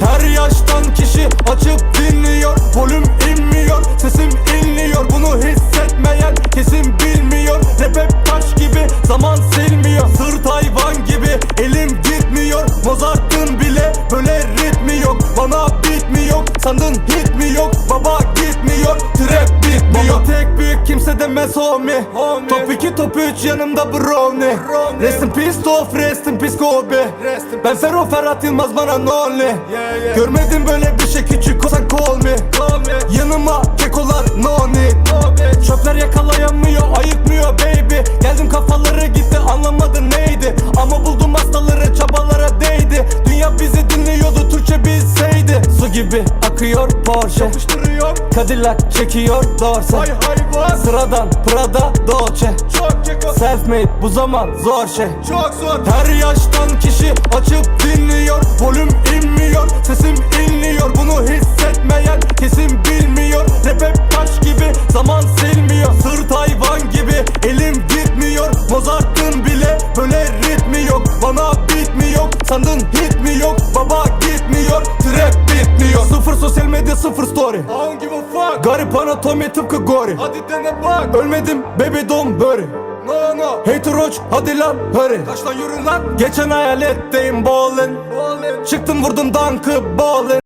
Her yaştan kişi Bana mi yok? Sandın hit mi yok? Baba gitmiyor. Trap bitmiyor Baba tek büyük kimse demez homie, Top 2 top 3 yanımda brownie. Rest in peace Tof rest in peace Kobe. Ben Ferro Ferhat Yılmaz bana no only Görmedim böyle bir şey küçük olsan call me gibi akıyor Porsche. Yapıştırıyor. Cadillac çekiyor Dorse. Hay hayvan Sıradan Prada Dolce. Çok keko. Self made bu zaman zor şey. Çok zor. Her yaştan kişi açıp dinliyor. Volüm inmiyor Sesim inliyor. Bunu hissetmeyen kesin bilmiyor. Rap hep taş gibi zaman silmiyor. Sırt hayvan gibi elim gitmiyor. Mozart'ın bile böyle ritmi yok. Bana beat mi yok? Sandın hit mi yok? Baba gitmiyor sıfır story. I don't give a fuck? Garip anatomi tıpkı gori. Hadi dene bak. Ölmedim baby don't worry. No no. Hater roach hadi lan hurry. Kaç lan yürü lan. Geçen hayaletteyim ballin. Çıktım vurdum dankı ballin